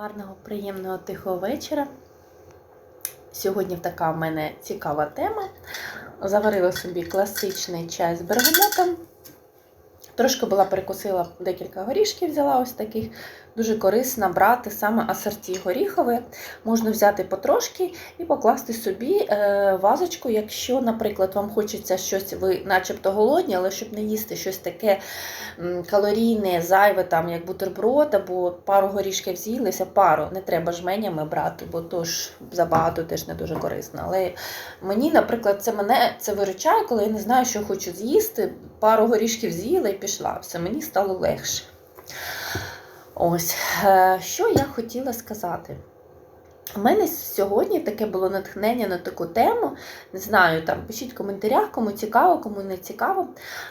Гарного, приємного тихого вечора. Сьогодні така в мене цікава тема. Заварила собі класичний чай з бергамотом. Трошки була перекусила декілька горішків, взяла ось таких. Дуже корисно брати саме асорті горіхове. Можна взяти потрошки і покласти собі е, вазочку, якщо, наприклад, вам хочеться щось, ви начебто голодні, але щоб не їсти щось таке калорійне, зайве, там, як бутерброд, або пару горішків з'їлися, пару, не треба жменями брати, бо то ж забагато теж не дуже корисно. Але мені, наприклад, це мене це виручає, коли я не знаю, що хочу з'їсти, пару горішків з'їла і пішла. Все, мені стало легше. Ось, е, що я хотіла сказати. У мене сьогодні таке було натхнення на таку тему. Не знаю, там пишіть в коментарях, кому цікаво, кому не цікаво.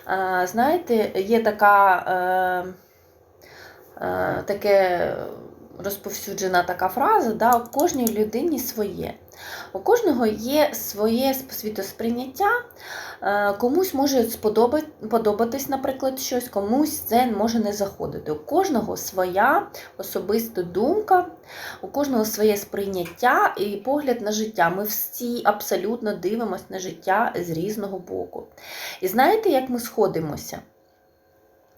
Е, Знаєте, є така е, таке розповсюджена така фраза, да, кожній людині своє. У кожного є своє світосприйняття, Е, комусь може подобатись, наприклад, щось, комусь це може не заходити. У кожного своя особиста думка, у кожного своє сприйняття і погляд на життя. Ми всі абсолютно дивимося на життя з різного боку. І знаєте, як ми сходимося?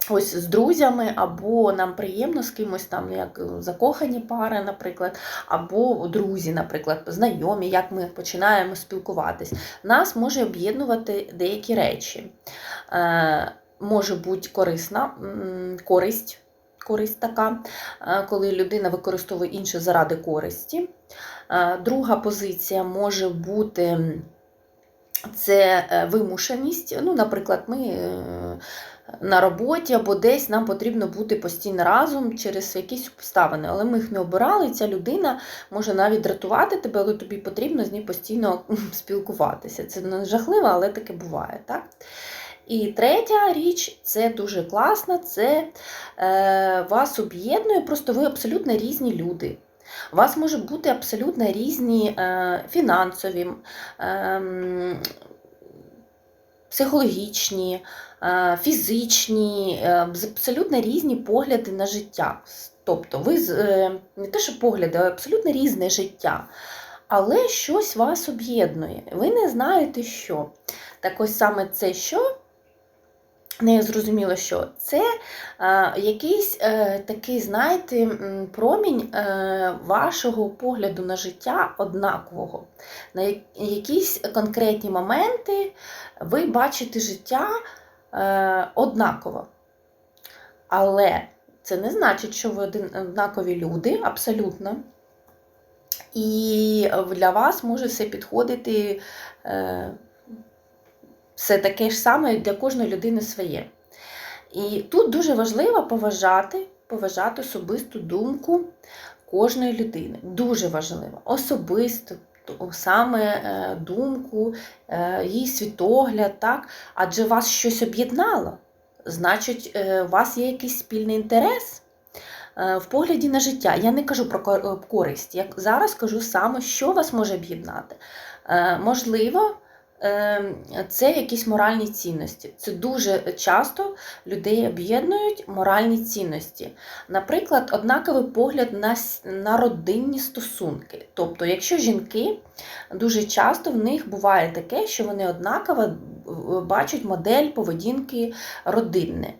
Ось з друзями, або нам приємно з кимось там, як закохані пари, наприклад, або друзі, наприклад, знайомі, як ми починаємо спілкуватись. Нас може об'єднувати деякі речі. Е, може бути корисна користь, користь така, е, коли людина використовує інше заради користі. Е, друга позиція може бути. Це е, вимушеність. Ну, наприклад, ми е, на роботі або десь нам потрібно бути постійно разом через якісь обставини, але ми їх не обирали, ця людина може навіть дратувати тебе, але тобі потрібно з нею постійно спілкуватися. Це не жахливо, але таке буває. так? І третя річ це дуже класно, це е, вас об'єднує, просто ви абсолютно різні люди. У вас можуть бути абсолютно різні е, фінансові, е, психологічні, е, фізичні, е, абсолютно різні погляди на життя. Тобто, ви е, не те, що погляди, а абсолютно різне життя. Але щось вас об'єднує. Ви не знаєте, що. Так ось саме це що. Не зрозуміло, що це е, якийсь е, такий, знаєте, промінь е, вашого погляду на життя однакового. На якісь конкретні моменти ви бачите життя е, однаково. Але це не значить, що ви однакові люди, абсолютно. І для вас може все підходити. Е, все таке ж саме для кожної людини своє. І тут дуже важливо поважати, поважати особисту думку кожної людини. Дуже важливо. Особисту саме е, думку, е, її світогляд, так? адже вас щось об'єднало. Значить, е, у вас є якийсь спільний інтерес в погляді на життя. Я не кажу про користь. Я зараз кажу саме, що вас може об'єднати. Можливо, це якісь моральні цінності. Це дуже часто людей об'єднують моральні цінності. Наприклад, однаковий погляд на, на родинні стосунки. Тобто, якщо жінки, дуже часто в них буває таке, що вони однаково е, бачать модель поведінки родинне.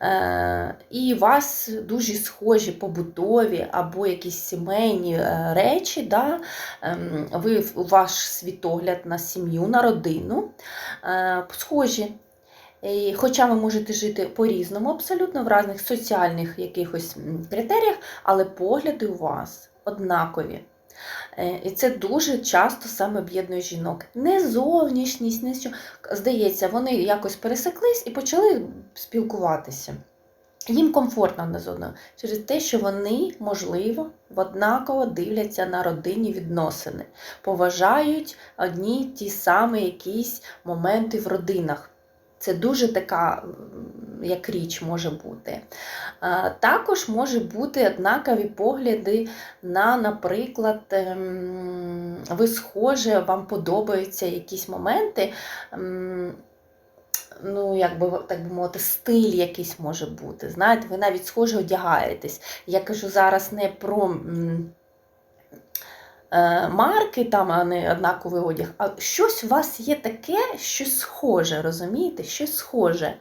Е, І у вас дуже схожі побутові або якісь сімейні е, речі, да? ем, ви ваш світогляд на сім'ю, на родину е, схожі. Хоча ви можете жити по-різному, абсолютно в різних соціальних якихось критеріях, але погляди у вас однакові. Е, І це дуже часто саме об'єднує жінок. Не зовнішність, не що. Здається, вони якось пересеклись і почали спілкуватися. Їм комфортно одне з одного через те, що вони, можливо, однаково дивляться на родинні відносини, поважають одні ті самі якісь моменти в родинах. Це дуже така як річ може бути. Також може бути однакові погляди на, наприклад, ем, ви схоже, вам подобаються якісь моменти. ем, ну, як би так би мовити, стиль якийсь може бути. Знаєте, ви навіть схоже одягаєтесь. Я кажу зараз не про. Е, Марки, там, а не однаковий одяг, а щось у вас є таке, щось схоже, розумієте? Щось схоже.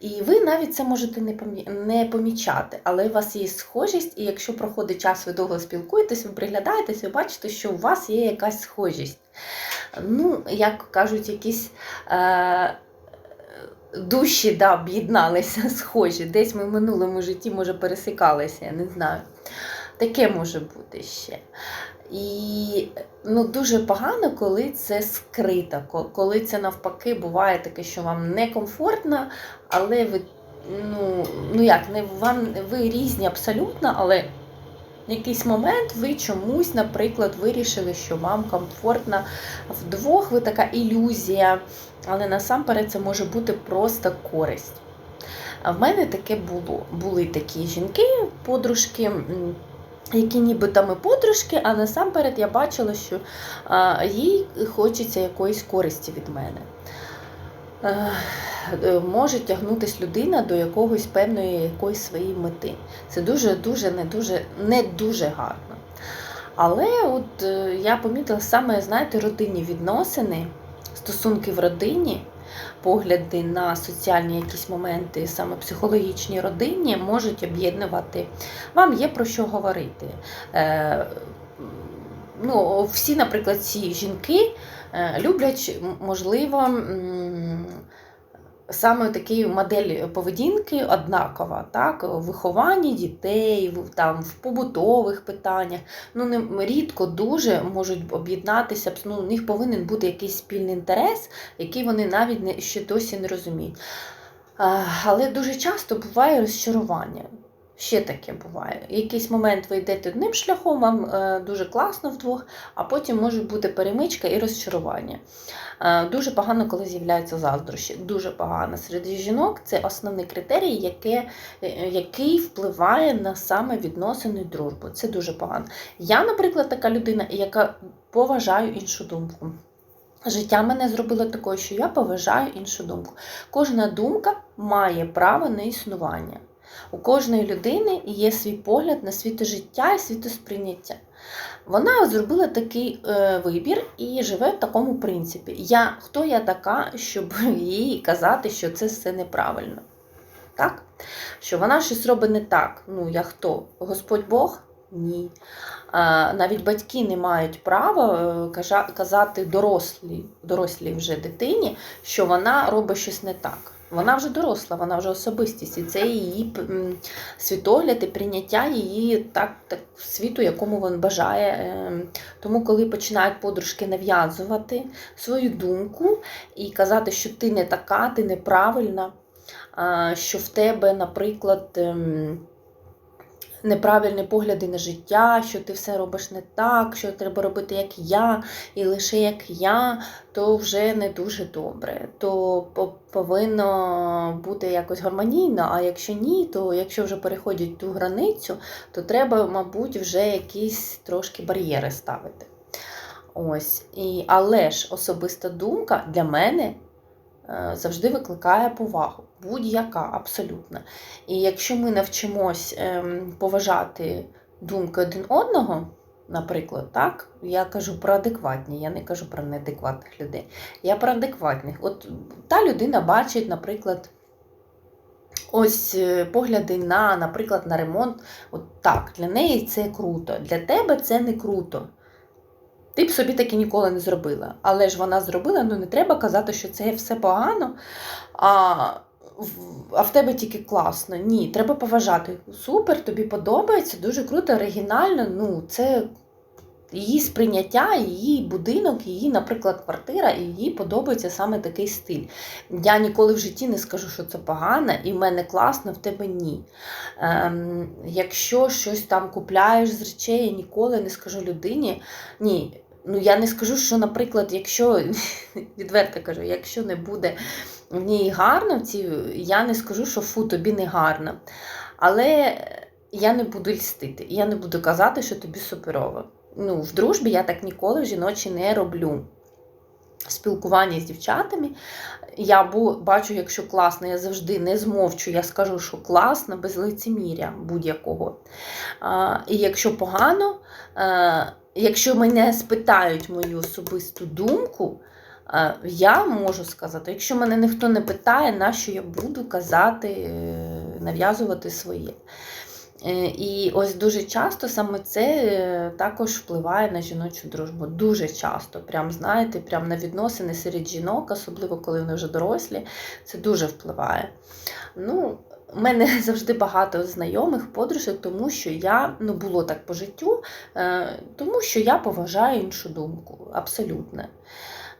І ви навіть це можете не помічати, але у вас є схожість, і якщо проходить час, ви довго спілкуєтесь, ви приглядаєтесь, ви бачите, що у вас є якась схожість. Ну, як кажуть, якісь е, душі да, об'єдналися схожі. Десь ми в минулому житті, може, пересикалися, я не знаю. Таке може бути ще. І ну, дуже погано, коли це скрито, коли це навпаки буває таке, що вам некомфортно, але ви, ну, ну як, не вам ви різні абсолютно, але в якийсь момент ви чомусь, наприклад, вирішили, що вам комфортно вдвох, ви така ілюзія, але насамперед це може бути просто користь. А в мене таке було. Були такі жінки, подружки, які нібито ми подружки, а насамперед я бачила, що їй хочеться якоїсь користі від мене. Е, е, Може тягнутися людина до якогось певної якоїсь своєї мети. Це дуже, дуже, не дуже, не дуже гарно. Але от е, я помітила саме, знаєте, родинні відносини, стосунки в родині, погляди на соціальні якісь моменти, саме психологічні родині, можуть об'єднувати. Вам є про що говорити. Е, ну, всі, наприклад, ці жінки е, люблять, можливо, саме такі модель поведінки однакова, так? в вихованні дітей, в, там, в побутових питаннях. Ну, не, рідко дуже можуть об'єднатися, ну, у них повинен бути якийсь спільний інтерес, який вони навіть не, ще досі не розуміють. Але дуже часто буває розчарування. Ще таке буває. Якийсь момент ви йдете одним шляхом, вам е, дуже класно вдвох, а потім може бути перемичка і розчарування. Е, дуже погано, коли з'являються заздрощі. Дуже погано. Серед жінок це основний критерій, яке, е, який впливає на саме відносини дружбу. Це дуже погано. Я, наприклад, така людина, яка поважаю іншу думку. Життя мене зробило такою, що я поважаю іншу думку. Кожна думка має право на існування. У кожної людини є свій погляд на світожиття і світосприйняття. Вона зробила такий е, вибір і живе в такому принципі. Я, Хто я така, щоб їй казати, що це все неправильно? Так? Що вона щось робить не так. Ну, я хто? Господь Бог? Ні. А, навіть батьки не мають права е, казати дорослій, дорослій вже дитині, що вона робить щось не так. Вона вже доросла, вона вже особистість, і це її світогляд і прийняття її так, так світу, якому він бажає. Ем, Тому, коли починають подружки нав'язувати свою думку і казати, що ти не така, ти неправильна, що в тебе, наприклад, ем, неправильні погляди на життя, що ти все робиш не так, що треба робити як я, і лише як я, то вже не дуже добре. То по- повинно бути якось гармонійно, а якщо ні, то якщо вже переходять ту границю, то треба, мабуть, вже якісь трошки бар'єри ставити. Ось. І, але ж особиста думка для мене завжди викликає повагу. Будь-яка, абсолютно. І якщо ми навчимось ем, поважати думки один одного, наприклад, так, я кажу про адекватні, я не кажу про неадекватних людей. Я про адекватних. От та людина бачить, наприклад, ось е, погляди на, наприклад, на ремонт. От так, для неї це круто, для тебе це не круто. Ти б собі таки ніколи не зробила. Але ж вона зробила, ну не треба казати, що це все погано, а, а в тебе тільки класно. Ні, треба поважати. Супер, тобі подобається, дуже круто, оригінально. Ну, це її сприйняття, її будинок, її, наприклад, квартира, і їй подобається саме такий стиль. Я ніколи в житті не скажу, що це погано, і в мене класно, в тебе ні. Ем, якщо щось там купляєш з речей, я ніколи не скажу людині, ні. Ну, я не скажу, що, наприклад, якщо відверто кажу, якщо не буде в ній гарно, в я не скажу, що фу, тобі не гарно. Але я не буду льстити, я не буду казати, що тобі суперово. Ну, в дружбі я так ніколи в жіночі не роблю. спілкуванні з дівчатами. Я бачу, якщо класно, я завжди не змовчу, я скажу, що класно, без лицеміря будь-якого. І якщо погано, е, якщо мене спитають мою особисту думку, е, я можу сказати, якщо мене ніхто не питає, на що я буду казати, е, нав'язувати своє. Е, І ось дуже часто саме це також впливає на жіночу дружбу. Дуже часто, прям знаєте, прям на відносини серед жінок, особливо коли вони вже дорослі, це дуже впливає. Ну, у мене завжди багато знайомих, подружок, тому що я ну було так по життю, е, тому що я поважаю іншу думку. Абсолютно.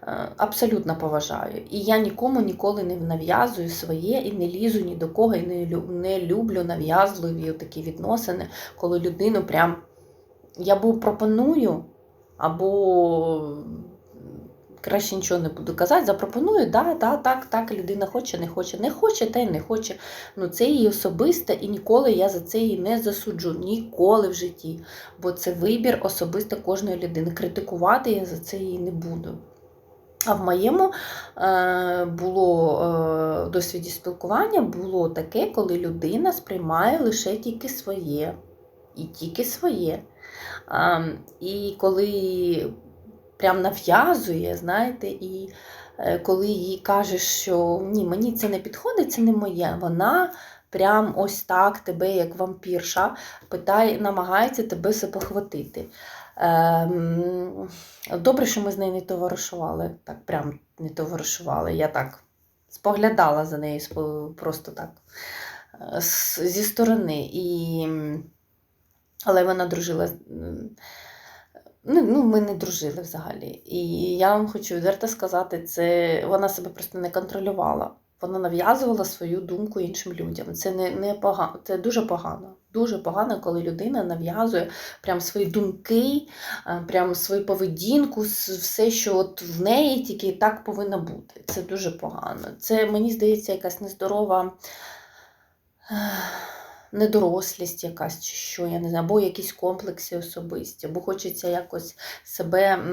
Е, Абсолютно поважаю. І я нікому ніколи не нав'язую своє і не лізу ні до кого, і не, люблю нав'язливі такі відносини, коли людину прям я або пропоную, або краще нічого не буду казати, запропоную, да, да, так, так, людина хоче, не хоче, не хоче, та й не хоче. Ну, це її особисте, і ніколи я за це її не засуджу, ніколи в житті. Бо це вибір особисто кожної людини. Критикувати я за це її не буду. А в моєму е, було е, досвіді спілкування було таке, коли людина сприймає лише тільки своє. І тільки своє. А, і коли прям нав'язує, знаєте, і е, коли їй кажеш, що ні, мені це не підходить, це не моє, вона прям ось так тебе, як вампірша, питає, намагається тебе запохватити. Ем, добре, що ми з нею не товаришували, так прям не товаришували. Я так споглядала за нею просто так е, зі сторони. І... Але вона дружила. Ну, ну, ми не дружили взагалі. І я вам хочу відверто сказати, це вона себе просто не контролювала. Вона нав'язувала свою думку іншим людям. Це не, не погано, це дуже погано. Дуже погано, коли людина нав'язує прям свої думки, е, прям свою поведінку, все, що от в неї тільки так повинно бути. Це дуже погано. Це, мені здається, якась нездорова недорослість якась, чи що, я не знаю, або якісь комплекси особисті, або хочеться якось себе